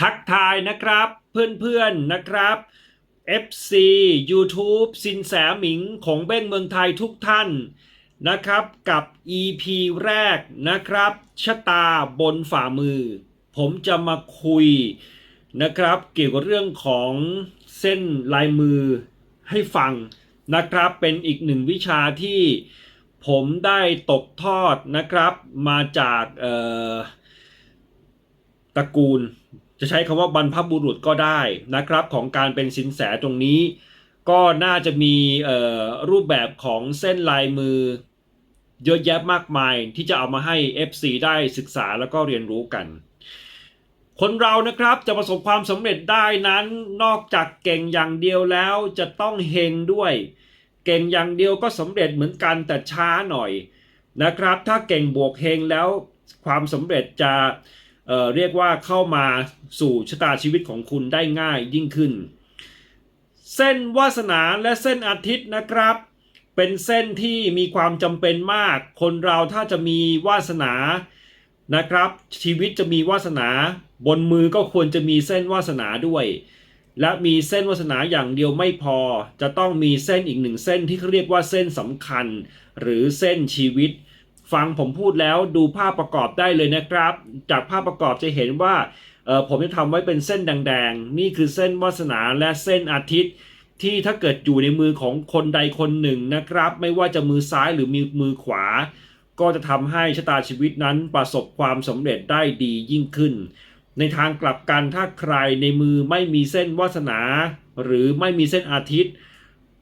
ทักทายนะครับเพื่อนๆนะครับ FC YouTube สินแสหมิงของเบ้งเมืองไทยทุกท่านนะครับกับ EP แรกนะครับชะตาบนฝ่ามือ ผมจะมาคุยนะครับเกี่ยวกับเรื่องของเส้นลายมือให้ฟังนะครับเป็นอีกหนึ่งวิชาที่ผมได้ตกทอดนะครับมาจากตระกูล จะใช้คำว่าบรรพบุรุษก็ได้นะครับของการเป็นสินแสตรงนี้ ก็น่าจะมีรูปแบบของเส้นลายมือเยอะแยะมากมายที่จะเอามาให้ FC ได้ศึกษาแล้วก็เรียนรู้กัน คนเรานะครับจะประสบความสำเร็จได้นั้นนอกจากเก่งอย่างเดียวแล้วจะต้องเฮงด้วย เก่งอย่างเดียวก็สำเร็จเหมือนกันแต่ช้าหน่อยนะครับ ถ้าเก่งบวกเฮงแล้วความสำเร็จจะ เเรียกว่าเข้ามาสู่ชะตาชีวิตของคุณได้ง่ายยิ่งขึ้น เส้นวาสนาและเส้นอาทิตย์นะครับ เป็นเส้นที่มีความจำเป็นมาก คนเราถ้าจะมีวาสนานะครับ ชีวิตจะมีวาสนา บนมือก็ควรจะมีเส้นวาสนาด้วย และมีเส้นวาสนาอย่างเดียวไม่พอ จะต้องมีเส้นอีกหนึ่งเส้นที่เขาเรียกว่าเส้นสำคัญ หรือเส้นชีวิต ฟังผมพูดแล้วดูภาพประกอบได้เลยนะครับ จากภาพประกอบจะเห็นว่าผมจะทำไว้เป็นเส้นแดงๆ นี่คือเส้นวาสนาและเส้นอาทิตย์ที่ถ้าเกิดอยู่ในมือของคนใดคนหนึ่งนะครับ ไม่ว่าจะมือซ้ายหรือมือมือขวา ก็จะทำให้ชะตาชีวิตนั้นประสบความสำเร็จได้ดียิ่งขึ้น ในทางกลับกันถ้าใครในมือไม่มีเส้นวาสนา หรือไม่มีเส้นอาทิตย์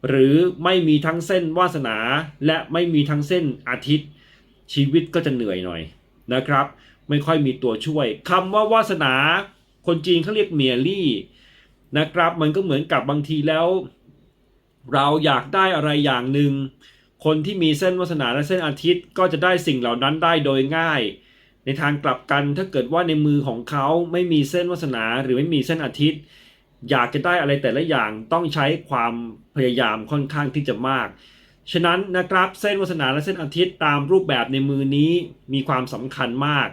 หรือไม่มีทั้งเส้นวาสนา และไม่มีทั้งเส้นอาทิตย์ ชีวิตก็จะเหนื่อยหน่อยนะครับ ไม่ค่อยมีตัวช่วยคำว่าวาสนา คนจีนเขาเรียกเมียลี่นะครับ มันก็เหมือนกับบางทีแล้ว เราอยากได้อะไรอย่างหนึ่งคนที่มีเส้นวาสนาและเส้นอาทิตย์ก็จะได้สิ่งเหล่านั้นได้โดยง่าย ในทางกลับกันถ้าเกิดว่าในมือของเขาไม่มีเส้นวาสนาหรือไม่มีเส้นอาทิตย์ อยากจะได้อะไรแต่ละอย่างต้องใช้ความพยายามค่อนข้างที่จะมาก ฉะนั้นนะครับเส้นวาสนาและเส้นอาทิตย์ตามรูปแบบในมือนี้มีความสำคัญมาก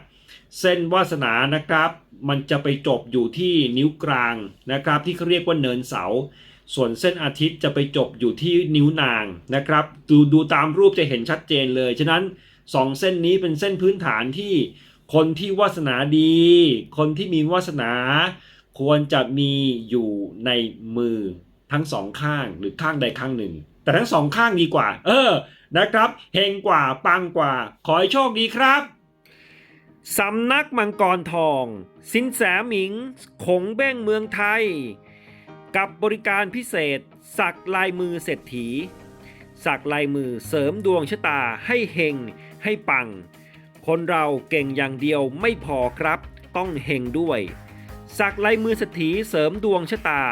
เส้นวาสนานะครับมันจะไปจบอยู่ที่นิ้วกลางนะครับที่เขาเรียกว่าเนินเสา ส่วนเส้นอาทิตย์จะไปจบอยู่ที่นิ้วนางนะครับดูดูตามรูปจะเห็นชัดเจนเลย ฉะนั้นสองเส้นนี้เป็นเส้นพื้นฐานที่คนที่วาสนาดี คนที่มีวาสนา ควรจะมีอยู่ในมือทั้งสองข้างหรือข้างใดข้างหนึ่ง แต่ทั้งสองข้างดีกว่า เออนะครับเฮงกว่าปังกว่า ขอให้โชคดีครับสำนักมังกรทอง สินแสหมิงขงเบ้งเมืองไทย กับบริการพิเศษ สักลายมือเศรษฐี สักลายมือเสริมดวงชะตาให้เฮงให้ปัง คนเราเก่งอย่างเดียวไม่พอครับ ต้องเฮงด้วย สักลายมือเศรษฐีเสริมดวงชะตา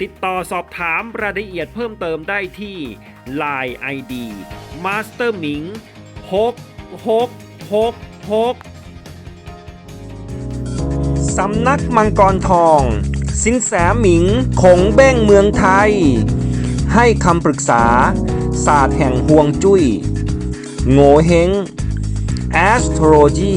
ติดต่อสอบถามรายละเอียดเพิ่มเติมได้ที่ Line ID Master หมิง6 6 6 6สำนักมังกรทอง สินแสหมิงขงเบ้งเมืองไทย ให้คำปรึกษา ศาสตร์แห่งห่วงจุย้ย โงเฮง Astrology